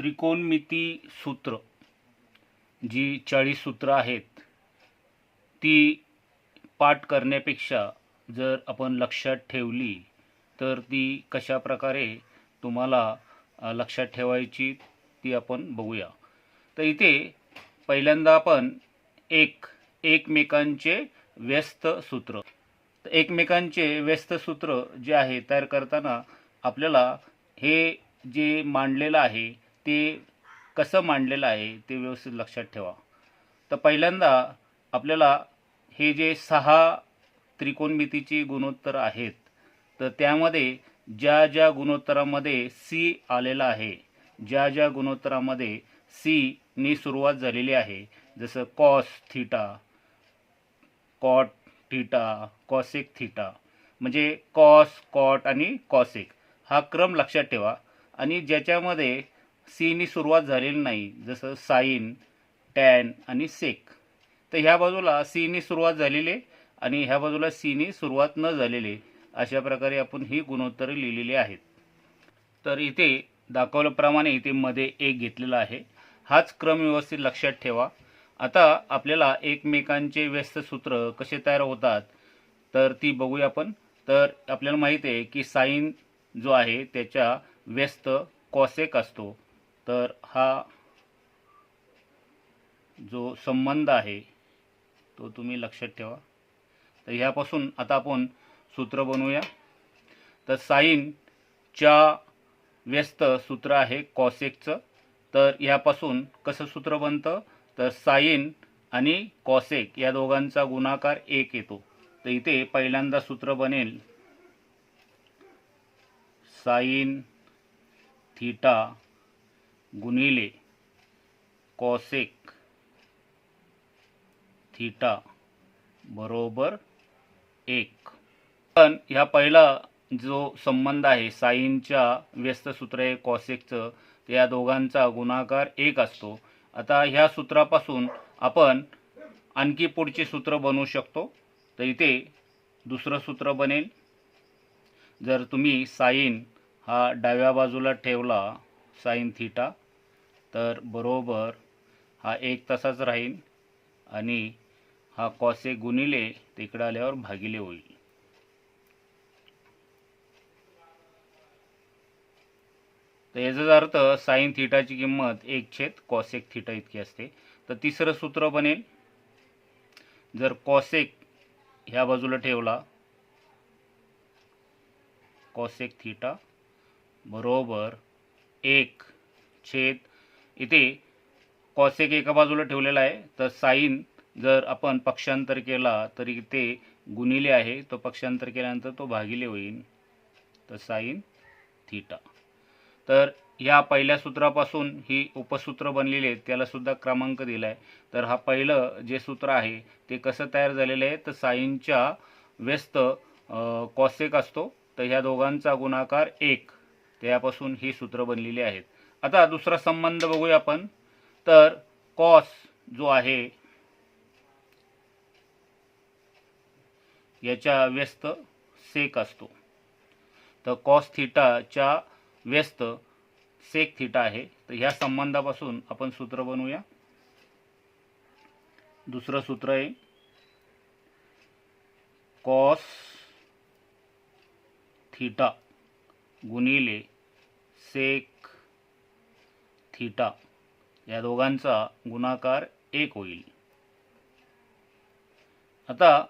त्रिकोणमिती सूत्र जी चाळीस सूत्र आहेत ती पाठ करण्यापेक्षा जर आपण लक्षात ठेवली तर ती कशा प्रकारे तुम्हाला लक्षात ठेवायची ती आपण बघूया. तर इथे पहिल्यांदा आपण एक एकमेकांचे व्यस्त सूत्र. तर एकमेकांचे व्यस्त सूत्र जे आहे तयार करताना आपल्याला हे जे मांडलेलं आहे ते कसं मांडलेलं आहे ते व्यवस्थित लक्षात ठेवा. तर पहिल्यांदा आपल्याला हे जे सहा त्रिकोणमितीची गुणोत्तर आहेत तर त्यामध्ये ज्या ज्या गुणोत्तरामध्ये सी आलेला आहे ज्या ज्या गुणोत्तरामध्ये सी नी सुरुवात झालेली आहे जसं cos theta cot theta cosec theta म्हणजे कॉस कॉट आणि कॉसेक हा क्रम लक्षात ठेवा. आणि ज्याच्यामध्ये सीनी सुरुवात झालेली नाही जसं साईन टॅन आणि सेक. तर ह्या बाजूला सीनी सुरुवात झालेली आहे आणि ह्या बाजूला सीनी सुरुवात न झालेली अशा प्रकारे आपण ही गुणोत्तरे लिहिलेली आहेत. तर इथे दाखवल्याप्रमाणे इथे मध्ये एक घेतलेला आहे. हाच क्रम व्यवस्थित लक्षात ठेवा. आता आपल्याला एकमेकांचे व्यस्त सूत्र कसे तयार होतात तर ती बघूया आपण. तर आपल्याला माहीत आहे की साईन जो आहे त्याच्या व्यस्त कॉसेक असतो. तर हा जो संबंध आहे तो तुम्ही लक्षात ठेवा. तर ह्यापासून आता आपण सूत्र बनवूया. तर साईन च्या व्यस्त सूत्र आहे कॉसेकचं. तर ह्यापासून कसं सूत्र बनतं? तर साईन आणि कॉसेक या दोघांचा गुणाकार एक येतो. तर इथे पहिल्यांदा सूत्र बनेल साईन थिटा गुणिले कॉसेक थीटा बरोबर एक. पण ह्या पहिला जो संबंध आहे साईनच्या व्यस्त सूत्र आहे कॉसेकचं या दोघांचा गुणाकार एक असतो. आता ह्या सूत्रापासून आपण आणखी पुढचे सूत्र बनवू शकतो. तर इथे दुसरं सूत्र बनेल. जर तुम्ही साईन हा डाव्या बाजूला ठेवला साईन थिटा तर बरोबर हा एक तसाच राहील आणि हा कॉसे गुणिले तिकडं आल्यावर भागिले होईल. तर याचाच अर्थ साईन थिटाची किंमत एक छेद कॉसेक थिटा इतकी असते. तर तिसरं सूत्र बनेल. जर कॉसेक ह्या बाजूला ठेवला कॉसेक थिटा बरोबर एक छेद इथे कॉसेक एका बाजूला ठेवलेला आहे. तर साईन जर आपण पक्षांतर केला तर इथे गुणिले आहे. तो पक्षांतर केल्यानंतर तो भागिले होईल तर साईन थिटा. तर ह्या पहिल्या सूत्रापासून ही उपसूत्र बनलेली आहेत. त्यालासुद्धा क्रमांक दिला आहे तर हा पहिलं जे सूत्र आहे ते कसं तयार झालेलं आहे? तर साईनच्या व्यस्त कॉसेक असतो. तर ह्या दोघांचा गुणाकार एक. त्यापासून ही सूत्र बनलेली आहेत. आता दुसरा संबंध बघूया आपण. तर कॉस जो आहे याच्या व्यस्त सेक असतो. तर कॉस थिटाच्या व्यस्त सेक थिटा आहे. तर ह्या संबंधापासून आपण सूत्र बनवूया. दुसरं सूत्र आहे कॉस थिटा गुणिले सेक थिटा या दोघांचा गुणाकार एक होईल. आता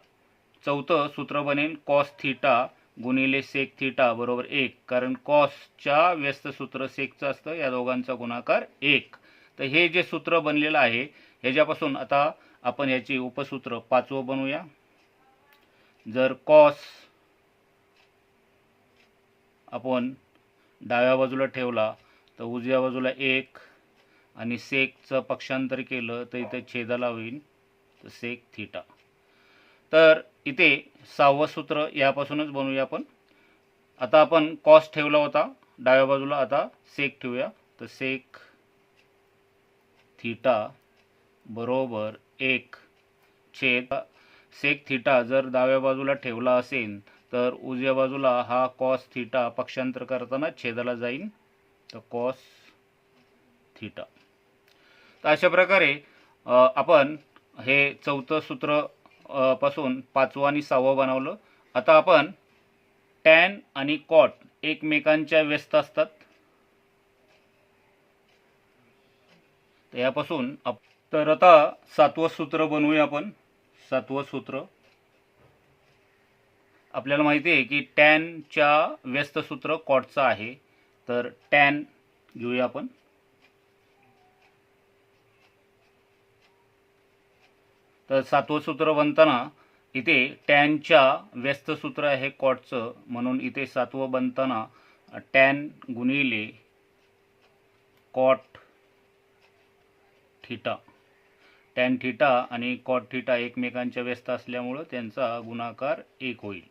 चौथं सूत्र बनेल कॉस थिटा गुणिले सेक थिटा बरोबर एक कारण कॉसच्या व्यस्त सूत्र सेकचं असतं या दोघांचा गुणाकार एक. तर हे जे सूत्र बनलेलं आहे ह्याच्यापासून आता आपण याची उपसूत्र पाचवं बनवूया जर कॉस आपण डाव्या बाजूला ठेवला तर उजव्या बाजूला एक आणि सेकचं पक्षांतर केलं तर इथे छेदाला होईल. तर सेक थिटा. तर इथे सहावं सूत्र यापासूनच बनवूया आपण. आता आपण कॉस ठेवला होता. डाव्या बाजूला आता सेक ठेवूया. तर सेक थिटा बरोबर एक छेद. सेक थिटा जर डाव्या बाजूला ठेवला असेल तर उजव्या बाजूला हा कॉस थिटा पक्षांतर करताना छेदाला जाईल. तर कॉस थिटा तर अशा प्रकारे आपण हे चौथं सूत्रपासून पाचवं आणि सहावं बनवलं. आता आपण टॅन आणि कॉट एकमेकांच्या व्यस्त असतात. तर यापासून आप- तर आता सातवं सूत्र बनवूया आपण. सातवं सूत्र. आपल्याला माहिती आहे की टॅनच्या व्यस्त सूत्र कॉटचं आहे. तर टॅन घेऊया आपण. तर सातवं सूत्र बनताना इथे टॅनच्या व्यस्त सूत्र आहे कॉटचं म्हणून इथे सातवं बनताना टॅन गुणिले कॉट थिटा टॅन थिटा आणि कॉट थिटा एकमेकांच्या व्यस्त असल्यामुळं त्यांचा गुणाकार एक होईल.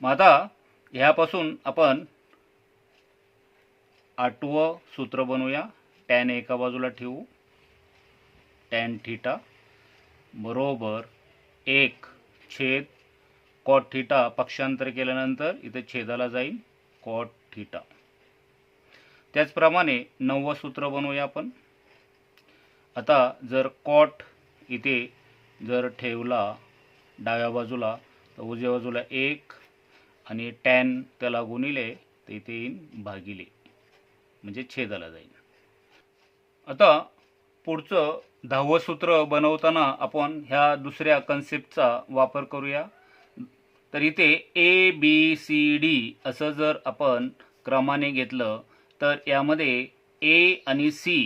मग आता ह्यापासून आपण आठवं सूत्र बनवूया. टॅन एका बाजूला ठेवू. टॅन थिटा बरोबर एक छेद कॉट थिटा पक्षांतर केल्यानंतर इथे छेदाला जाईल कॉट थिटा. त्याचप्रमाणे नववं सूत्र बनवूया आपण. आता जर कॉट इथे जर ठेवला डाव्या बाजूला तर उजव्या बाजूला एक आणि टॅन त्याला गुणिले तर इथे येईन भागिले. म्हणजे छेदाला जाईल. आता पुढचं दहावं सूत्र बनवताना आपण ह्या दुसऱ्या कन्सेप्टचा वापर करूया. तर इथे ए बी सी डी असं जर आपण क्रमाने घेतलं तर यामध्ये ए आणि सी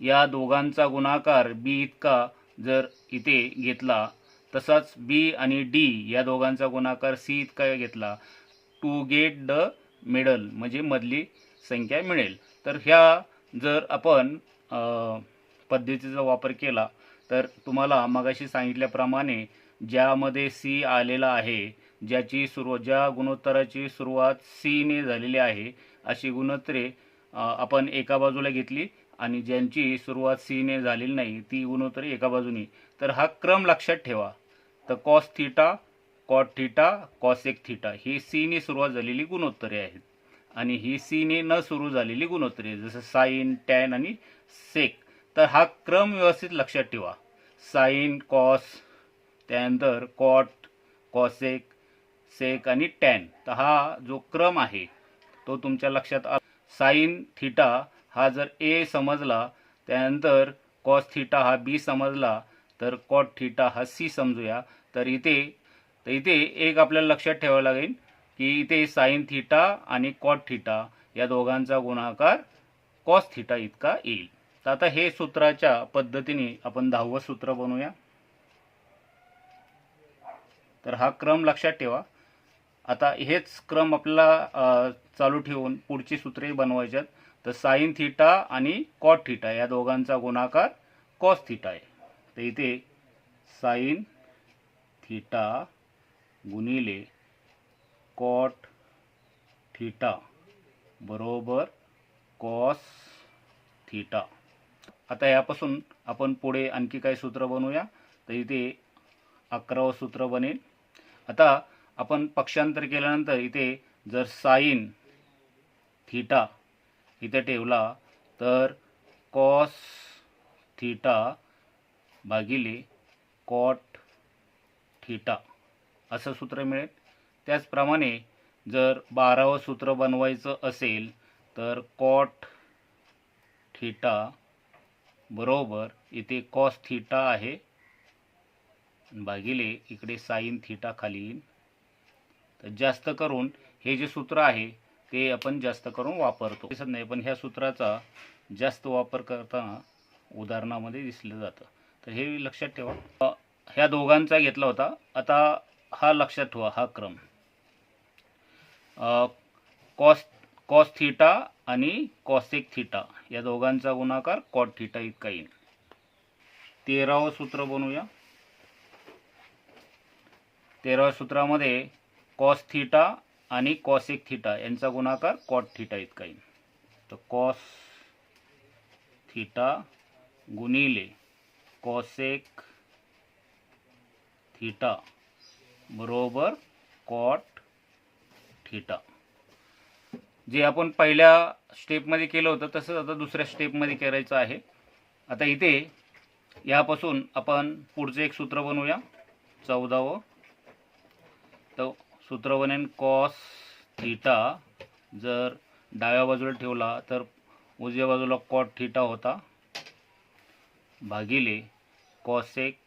या दोघांचा गुणाकार बी इतका जर इथे घेतला तसाच बी आणि डी या दोघांचा गुणाकार सी इतका घेतला टू गेट द मिडल म्हणजे मधली संख्या मिळेल. तर ह्या जर आपण पद्धतीचा वापर केला तर तुम्हाला मगाशी सांगितल्याप्रमाणे ज्यामध्ये सी आलेला आहे ज्याची सुरुवात ज्या गुणोत्तराची सुरुवात सीने झालेली आहे अशी गुणोत्तरे आपण एका बाजूला घेतली आणि ज्यांची सुरुवात सीने झालेली नाही ती गुणोत्तरे एका बाजूनी. तर हा क्रम लक्षात ठेवा. तर cos theta cot theta cosec theta ही सीने सुरुवात झालेली गुणोत्तरे आहेत. आणि ही सीने न सुरू झालेली गुणोत्तरे जसं साईन टॅन आणि सेक. तर हा क्रम व्यवस्थित लक्षात ठेवा. साईन कॉस त्यानंतर कॉट कॉसेक सेक आणि टॅन. तर हा जो क्रम आहे तो तुमच्या लक्षात आला. साईन थिटा हा जर ए समजला त्यानंतर कॉस थिटा हा बी समजला तर कॉट थिटा हा सी समजूया. तर इथे तर इथे एक आपल्याला लक्षात ठेवावं लागेल. की इथे साईन थिटा आणि कॉट थिटा या दोघांचा गुणाकार कॉस थिटा इतका येईल. तर आता हे सूत्राच्या पद्धतीने आपण दहावं सूत्र बनवूया. तर हा क्रम लक्षात ठेवा. आता हेच क्रम आपल्याला चालू ठेवून पुढची सूत्रे बनवायच्यात. तर साईन थिटा आणि कॉट थिटा या दोघांचा गुणाकार कॉस थिटा आहे. तर इथे साईन थिटा गुणिले कॉट थिटा बरोबर कॉस थिटा आता यापासून आपण पुढे आणखी काही सूत्र बनवूया. तर इथे अकरावं सूत्र बनेल. आता आपण पक्षांतर केल्यानंतर इथे जर साईन थिटा इथे ठेवला तर कॉस थिटा भागिले कॉट थिटा असं सूत्र मिळेल. त्याचप्रमाणे जर बारावं सूत्र बनवायचं असेल तर कॉट थिटा बरोबर इथे कॉस थिटा आहे. भागिले इकडे साईन थिटा खाली येईल. तर जास्त करून हे जे सूत्र आहे ते आपण जास्त करून वापरतो. दिसत नाही पण ह्या सूत्राचा जास्त वापर करताना उदाहरणामध्ये दिसलं जातं. तर हे लक्षात ठेवा. ह्या दोघांचा घेतला होता. आता हा लक्षात ठेवा हा क्रम. कॉस कॉस थिटा आणि कॉसेक थिटा या दोघांचा गुणाकार कॉट थिटा इतका येईल. तेरावं सूत्र बनवूया. तेराव्या सूत्रामध्ये कॉस थिटा आणि कॉसेक थिटा यांचा गुणाकार कॉट थिटा इतका येईल. तर कॉस थिटा गुणिले कॉसेक थिटा बरोबर कॉट थिटा. जे आपण पहिल्या स्टेपमध्ये केलं होतं तसंच आता दुसऱ्या स्टेपमध्ये करायचं आहे. आता इथे यापासून आपण पुढचं एक सूत्र बनवूया. चौदावं. तर सूत्र बनेन कॉस थिटा. जर डाव्या बाजूला ठेवला तर उजव्या बाजूला कॉट थिटा होता. भागिले कॉसेक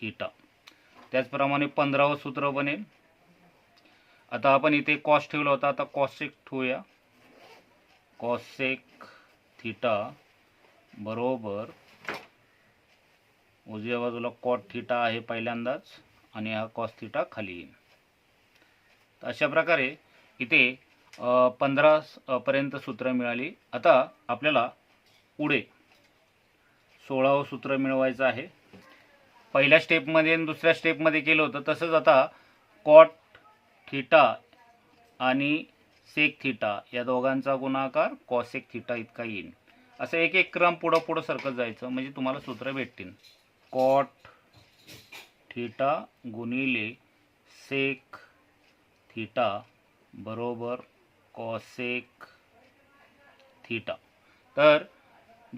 थिटा. त्याचप्रमाणे पंधरावं सूत्र बनेल. आता आपण इथे कॉस ठेवला होता आता कॉसेक ठेवूया. कॉसेक थिटा बरोबर उजव्या बाजूला कॉट थिटा आहे पहिल्यांदाच आणि हा कॉस थिटा खाली येईल. तर अशा प्रकारे इथे पंधरा पर्यंत सूत्र मिळाली. आता आपल्याला पुढे सोळावं सूत्र मिळवायचं आहे. पहिल्या स्टेपमध्ये आणि दुसऱ्या स्टेपमध्ये केलं होतं तसंच आता कॉट थिटा आणि सेक थिटा या दोघांचा गुणाकार कॉसेक थिटा इतका येईल. असं एक एक क्रम पुढं पुढं सरकत जायचं. म्हणजे तुम्हाला सूत्र भेटतील. कॉट थिटा गुणिले सेक थिटा बरोबर कॉसेक थिटा. तर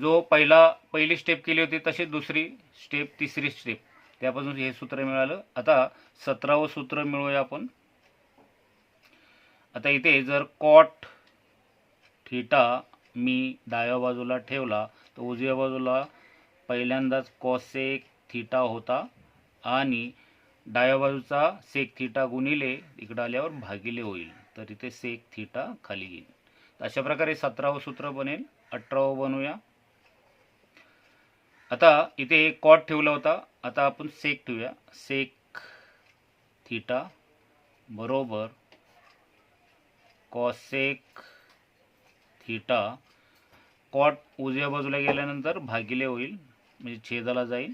जो पहिला पहिली स्टेप केली होती तशीच दुसरी स्टेप तिसरी स्टेप त्यापासून हे सूत्र मिळालं. आता सतरावं सूत्र मिळूया आपण. आता इथे जर कॉट थिटा मी डाव्या बाजूला ठेवला तर उजव्या बाजूला पहिल्यांदाच कॉसेक थिटा होता आणि डाव्या बाजूचा सेक थिटा गुणिले इकडं आल्यावर भागिले होईल. तर इथे सेक थिटा खाली येईल. तर अशा प्रकारे सतरावं सूत्र बनेल. अठरावं बनवूया आता इथे कॉट ठेवला होता. आता आपण सेक ठेवूया. सेक थिटा बरोबर कॉसेक थिटा. कॉट उजव्या बाजूला गेल्यानंतर भागिले होईल म्हणजे छेदाला जाईल.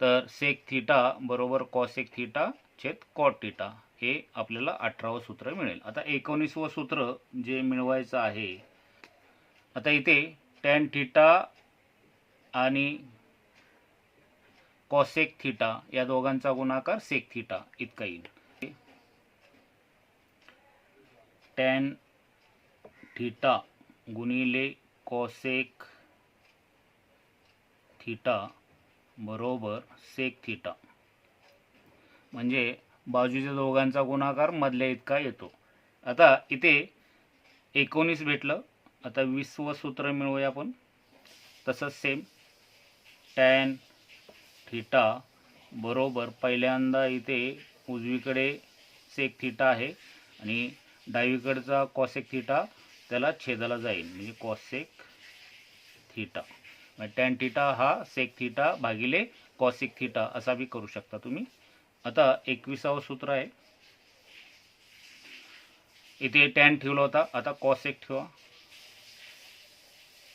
तर सेक थिटा बरोबर कॉसेक थिटा छेद कॉट थिटा हे आपल्याला अठरावं सूत्र मिळेल. आता एकोणीसवं सूत्र जे मिळवायचं आहे आता इथे टॅन थिटा आणि कॉसेक थिटा या दोघांचा गुणाकार सेक थिटा इतका येईल. टॅन थिटा गुणिले कॉसेक थिटा बरोबर सेक थिटा म्हणजे बाजूच्या दोघांचा गुणाकार मधल्या इतका येतो. आता इथे एकोणीस भेटलं. आता वीसवं सूत्र मिळवूया आपण. तसंच सेम टॅन थिटा बरोबर. पहिल्यांदा इथे उजवीकडे सेक थिटा आहे. आणि डावीकडचा कॉसेक थिटा त्याला छेदाला जाईल. म्हणजे कॉसेक थिटा म्हणजे टॅन थिटा हा सेक थिटा भागिले कॉसेक थिटा असा बी करू शकता तुम्ही. आता एकविसावं सूत्र आहे. इथे टॅन ठेवला होता. आता कॉसेक ठेवा.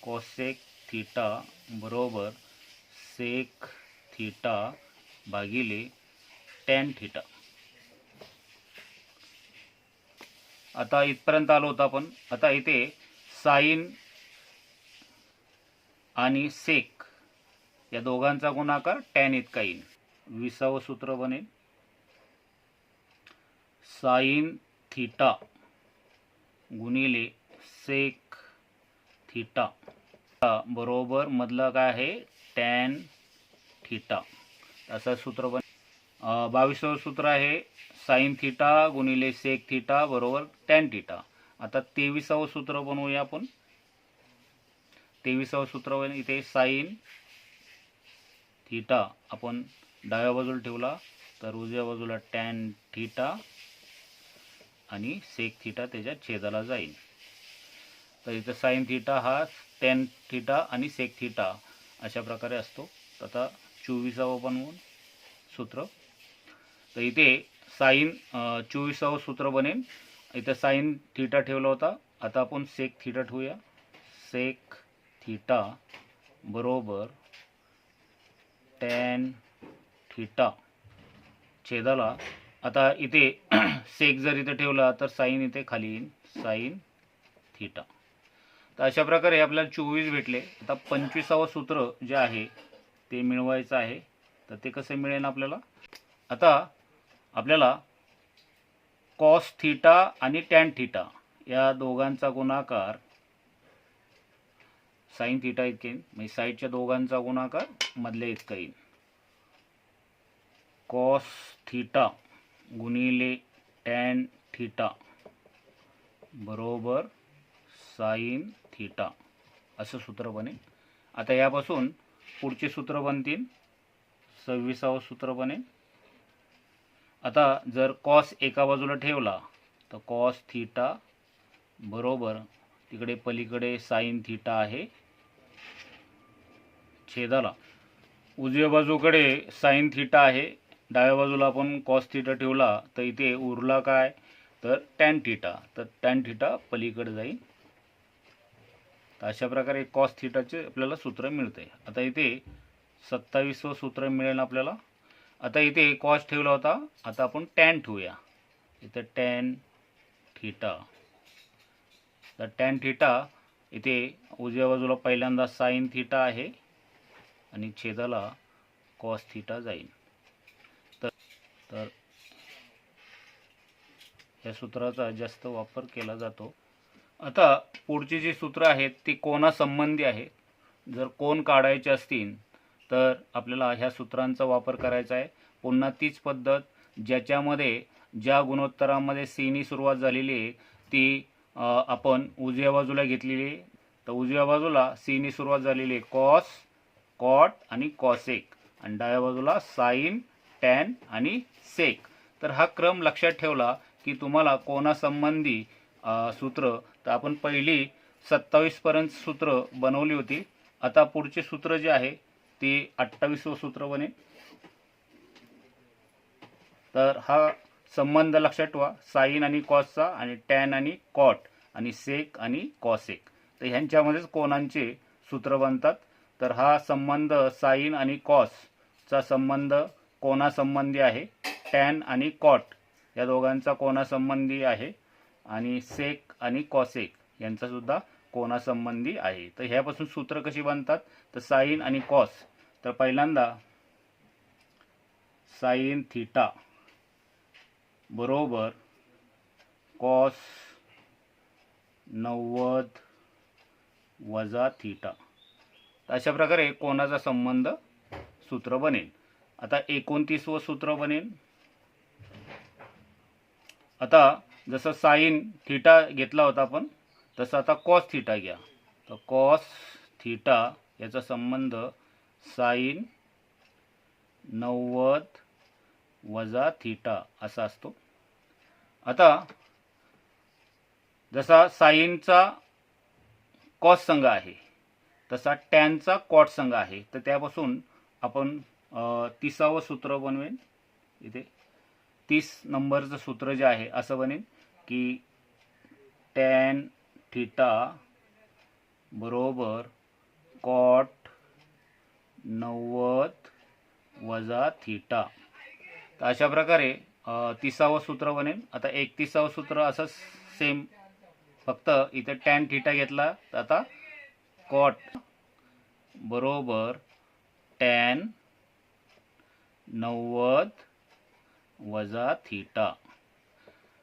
कॉसेक थिटा बरोबर सेक थिटा भागिले टॅन थिटा आता इथपर्यंत आलो होतो आपण. आता इथे साईन आणि सेक या दोघांचा गुणाकार टॅन इतका येईल. विसावं सूत्र बनेल. साईन थिटा गुणिले सेक थिटा. बरोबर मधलं काय आहे? Tan theta. असं सूत्र बन बावीसावं सूत्र आहे साईन थिटा गुणिले सेक थिटा बरोबर टॅन थिटा. आता तेविसावं सूत्र बनवूया आपण. तेविसावं सूत्र इथे साईन थिटा आपण डाव्या बाजूला ठेवला तर उजव्या बाजूला टॅन थिटा आणि सेक थिटा त्याच्या छेदाला जाईल. तर इथं साईन थिटा हा टेन थिटा आणि सेक थिटा अशा प्रकारे असतो. तर आता चोवीसावं बनवून सूत्र तर इथे साईन चोवीसावं सूत्र बनेल. इथं साईन थिटा ठेवला होता. आता आपण सेक थिटा ठेवूया. सेक थिटा बरोबर टॅन थिटा छेदाला. आता इथे सेक जर इथे ठेवला तर साईन इथे खाली येईल. Sine theta. तर अशा प्रकारे आपल्याला चोवीस भेटले. आता पंचवीसावं सूत्र जे आहे ते मिळवायचं आहे. तर ते कसं मिळेल आपल्याला? आता आपल्याला कॉस थिटा आणि टॅन थिटा या दोघांचा गुणाकार साईन थिटा इतके म्हणजे साईडच्या दोघांचा गुणाकार मधल्या इतका येईल. कॉस थिटा गुणिले टॅन थिटा बरोबर साईन थिटा असं सूत्र बनेल. आता यापासून पुढचे सूत्र बनतील सव्वीसावं सूत्र बनेल. आता जर कॉस एका बाजूला ठेवला तर कॉस थिटा बरोबर तिकडे पलीकडे साईन थिटा आहे छेदाला. उजव्या बाजूकडे साईन थिटा आहे डाव्या बाजूला आपण कॉस थिटा ठेवला तर इथे उरला काय? तर टॅन थिटा तर टॅन थिटा पलीकडे जाईल. तर अशा प्रकारे कॉस थिटाचे आपल्याला सूत्र मिळते आता इथे सत्तावीसवं सूत्र मिळेल आपल्याला. आता इथे कॉस ठेवला होता. आता आपण टॅन ठेवूया. इथे टॅन थिटा तर टॅन थिटा इथे उजव्या बाजूला पहिल्यांदा साईन थिटा आहे आणि छेदाला कॉस थिटा जाईल. तर तर या सूत्राचा जास्त वापर केला जातो. आता पुढची जी सूत्र आहेत ती कोणासंबंधी आहेत? जर कोण काढायचे असतील तर आपल्याला ह्या सूत्रांचा वापर करायचा आहे. पुन्हा तीच पद्धत ज्याच्यामध्ये ज्या गुणोत्तरामध्ये सीनी सुरुवात झालेली आहे ती आपण उजव्या बाजूला घेतलेली आहे. तर उजव्या बाजूला सीनी सुरुवात झालेली आहे कॉस कॉट आणि कॉसेक आणि डाव्या बाजूला साईन टॅन आणि सेक तर हा क्रम लक्षात ठेवला की तुम्हाला कोणासंबंधी सूत्र तर आपण पहिली सत्तावीसपर्यंत सूत्र बनवली होती. आता पुढचे सूत्र जे आहे ते अठ्ठावीसवं सूत्र बने. तर हा संबंध लक्षात ठेवा. साईन आणि कॉसचा आणि टॅन आणि कॉट आणि सेक आणि कॉसेक. तर ह्यांच्यामध्येच कोणांचे सूत्र बनतात. तर हा संबंध साईन आणि कॉसचा संबंध कोणासंबंधी आहे. टॅन आणि कॉट या दोघांचा कोणासंबंधी आहे. आणि सेक आणि कॉसेक यांचासुद्धा कोणासंबंधी आहे. तर ह्यापासून सूत्र कशी बनतात? तर साईन आणि कॉस तर पहिल्यांदा साईन थिटा बरोबर कॉस नव्वद वजा थिटा तर अशा प्रकारे कोणाचा संबंध सूत्र बनेल. आता एकोणतीसवं सूत्र बनेल. आता जसं साईन थिटा घेतला होता आपण तसं आता कॉस थिटा घ्या. तर कॉस थिटा याचा संबंध साईन नव्वद वजा थिटा असा असतो. आता जसा साईनचा कॉस संघ आहे तसा टॅनचा कॉट संघ आहे तर त्यापासून आपण तिसावं सूत्र बनवेन. इथे तीस नंबरचं सूत्र जे आहे असं बनेन की टॅन थिटा बरोबर कॉट नव्वद वजा थिटा. तर अशा प्रकारे तिसावं सूत्र बनेल. आता एकतीसावं सूत्र असं सेम फक्त इथे टॅन थिटा घेतला तर आता कॉट बरोबर टॅन नव्वद वजा थिटा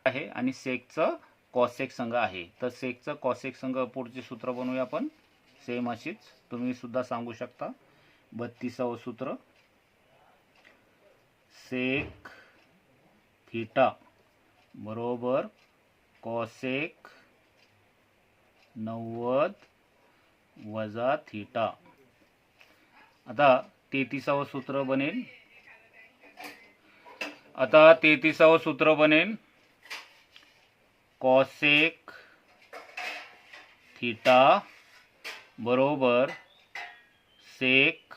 आहे. आणि सेकचं कॉसेक संघ आहे. तर सेकचं कॉसेक संघ पुढचे सूत्र बनवूया आपण. सेम अशीच. तुम्ही सुद्धा सांगू शकता. बत्तीसावं सूत्र. सेक थिटा बरोबर कॉसेक नव्वद वजा थिटा. आता तेहतीसावं सूत्र बनेल. आता तेहतीसावं सूत्र बनेल. कॉसेक थिटा बरोबर सेक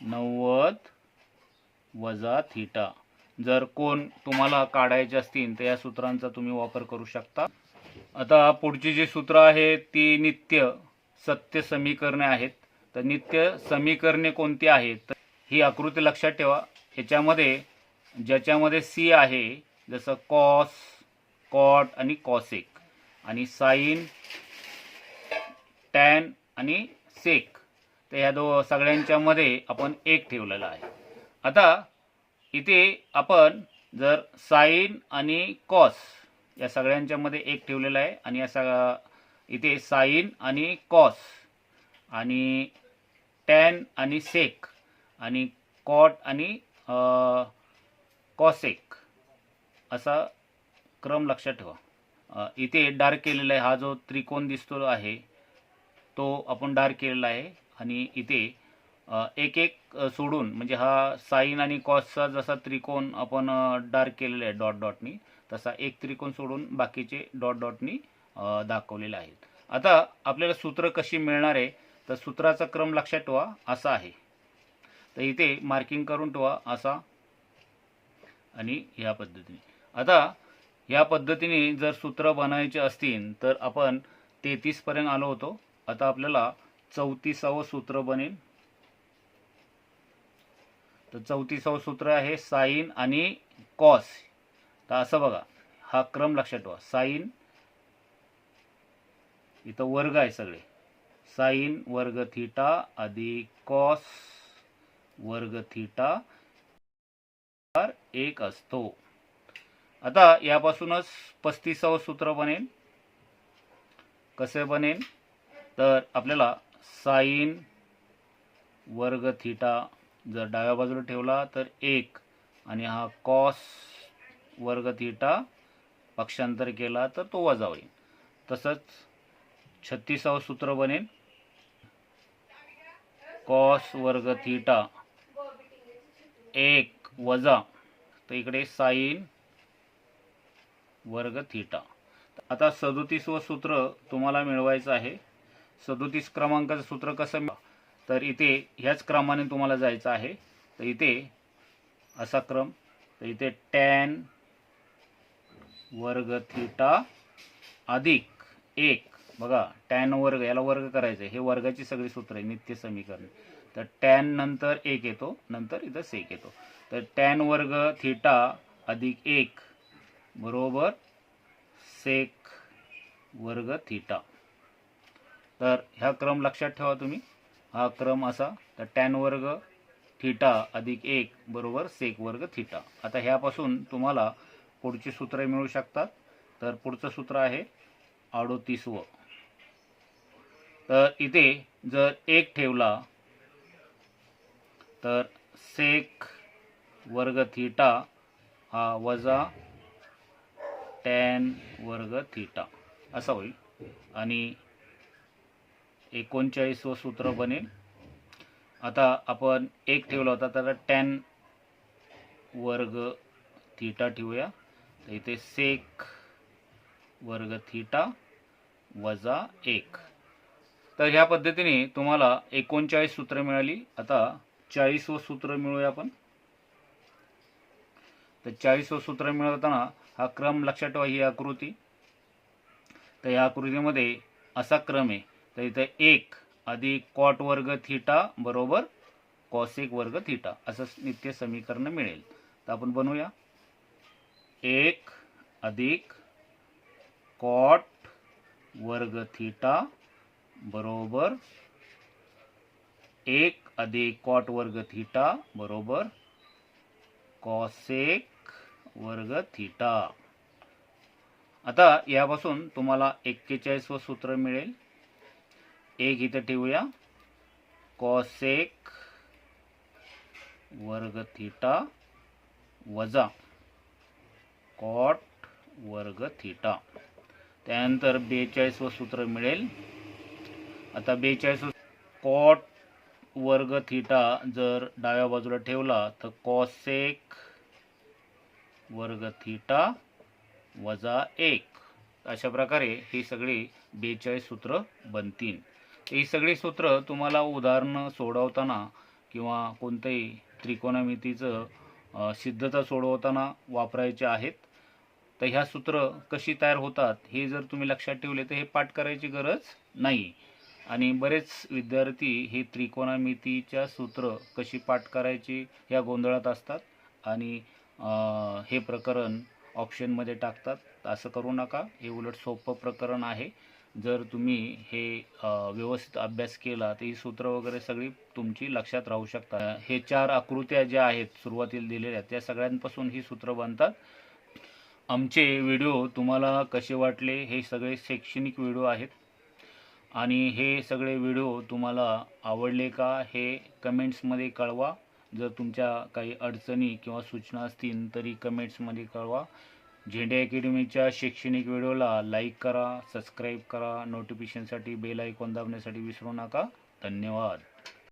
नव्वद वजा थिटा. जर कोण तुम्हाला काढायचे असतील तर या सूत्रांचा तुम्ही वापर करू शकता. आता पुढची जी सूत्र आहेत ती नित्य सत्य समीकरणे आहेत. तर नित्य समीकरणे कोणती आहेत? तर ही आकृती लक्षात ठेवा. ह्याच्यामध्ये ज्याच्यामध्ये सी आहे जसं कॉस कॉट आणि कॉसेक आणि साईन टॅन आणि सेक तर ह्या दो सगळ्यांच्या मध्ये आपण एक ठेवलेला आहे. आता इथे आपण जर साईन आणि कॉस या सगळ्यांच्यामध्ये एक ठेवलेला आहे आणि या सगळ्या इथे साईन आणि कॉस आणि टॅन आणि सेक आणि कॉट आणि कॉसेक असा क्रम लक्षात ठेवा. इथे डार्क केलेला आहे. हा जो त्रिकोण दिसतो आहे तो आपण डार्क केलेला आहे. आणि इथे एक एक सोडून म्हणजे हा साईन आणि कॉसचा जसा त्रिकोण आपण डार्क केलेला आहे डॉट डॉटनी तसा एक त्रिकोण सोडून बाकीचे डॉट डॉटनी दाखवलेले आहेत. आता आपल्याला सूत्र कशी मिळणार आहे? तर सूत्राचा क्रम लक्षात ठेवा असा आहे. तर इथे मार्किंग करून ठेवा असा. आणि ह्या पद्धतीने. आता या पद्धतीने जर सूत्र बनायचे असतील तर आपण तेहतीसपर्यंत आलो होतो. आता आपल्याला चौतीसावं सूत्र बनेल. तर चौतीसावं सूत्र आहे साईन आणि कॉस. तर असं बघा हा क्रम लक्षात ठेवा. साईन इथं वर्ग आहे सगळे. साईन वर्ग थिटा अधिक कॉस वर्ग थिटा एक असतो. आता यापासूनच पस्तीसावं सूत्र बनेल. कसे बनेल? तर आपल्याला साईन वर्ग थिटा जर डाव्या बाजूला ठेवला तर एक आणि हा कॉस वर्ग थिटा पक्षांतर केला तर तो वजा होईल. तसंच छत्तीसावं सूत्र बनेल. कॉस वर्ग थिटा एक वजा तर इकडे साईन वर्ग थिटा. आता सदोतीसवं सूत्र तुम्हाला मिळवायचं आहे. सदोतीस क्रमांकाचं सूत्र कसं तर इथे ह्याच क्रमाने तुम्हाला जायचं आहे. तर इथे असा क्रम. तर इथे टॅन वर्ग थिटा अधिक एक. बघा टॅन वर्ग याला वर्ग करायचं आहे. हे वर्गाची सगळी सूत्र आहे नित्य समीकरण. तर टॅन नंतर एक येतो नंतर इथं सेक येतो. तर टॅन वर्ग थिटा अधिक एक बरोबर सेक वर्ग थिटा. तर ह्या क्रम लक्षात ठेवा तुम्ही. हा क्रम असा तर टॅन वर्ग थिटा अधिक एक बरोबर सेक वर्ग थिटा. आता ह्यापासून तुम्हाला पुढची सूत्र मिळू शकतात. तर पुढचं सूत्र आहे अडोतीसवं. तर इथे जर एक ठेवला तर सेक वर्ग थिटा हा वजा टॅन वर्ग थिटा. असा होईल. आणि एकोणचाळीसवं सूत्र बनेल. आता आपण एक ठेवला होता तर टॅन वर्ग थीटा ठेवूया. तर इथे सेक वर्ग थीटा वजा एक. तर ह्या पद्धतीने तुम्हाला एकोणचाळीस सूत्र मिळाली. आता चाळीसवं सूत्र मिळूया आपण. तर चाळीसवं सूत्र मिळवताना हा क्रम लक्षात ठेवा ही आकृती. तर या आकृतीमध्ये असा क्रम आहे. तर इथं एक अधिक कॉट वर्ग थिटा बरोबर कॉसेक वर्ग थिटा असं नित्य समीकरण मिळेल. तर आपण बनवूया. एक अधिक कॉट वर्ग थिटा बरोबर एक अधिक कॉट वर्ग थिटा बरोबर कॉसेक वर्ग थिटा आता यापासून तुम्हाला एक्केचाळीसवं सूत्र मिळेल. एक इथं ठेवूया. कॉसेक वर्ग थिटा वजा कॉट वर्ग थिटा. त्यानंतर बेचाळीसवं सूत्र मिळेल. आता बेचाळीस कॉट वर्ग थिटा जर डाव्या बाजूला ठेवला तर कॉसेक वर्ग थिटा वजा एक. अशा प्रकारे ही सगळी बेचाळीस सूत्र बनतील. ही सगळी सूत्र तुम्हाला उदाहरणं सोडवताना किंवा कोणत्याही त्रिकोणमितीचं सिद्धता सोडवताना वापरायचे आहेत. तर ह्या सूत्र कशी तयार होतात हे जर तुम्ही लक्षात ठेवले तर हे पाठ करायची गरज नाही. आणि बरेच विद्यार्थी हे त्रिकोणामितीच्या सूत्र कशी पाठ करायची ह्या गोंधळात असतात आणि हे प्रकरण ऑप्शनमध्ये टाकतात. असं करू नका. हे उलट सोपं प्रकरण आहे. जर तुम्ही हे व्यवस्थित अभ्यास केला तर ही सूत्र वगैरे सगळी तुमची लक्षात राहू शकतात हे चार आकृत्या ज्या आहेत सुरुवातीला दिलेल्या त्या सगळ्यांपासून ही सूत्र बनतात. आमचे व्हिडिओ तुम्हाला कसे वाटले हे सगळे शैक्षणिक व्हिडिओ आहेत. आणि हे सगळे व्हिडिओ तुम्हाला आवडले का हे कमेंट्समध्ये कळवा. जर तुमच्या काही अडचणी किंवा सूचना असतील तरी कमेंट्समध्ये कळवा. झेंडे अकॅडमीच्या शैक्षणिक व्हिडिओला लाईक करा सबस्क्राईब करा नोटिफिकेशनसाठी बेल आयकॉन दाबण्यासाठी विसरू नका. धन्यवाद.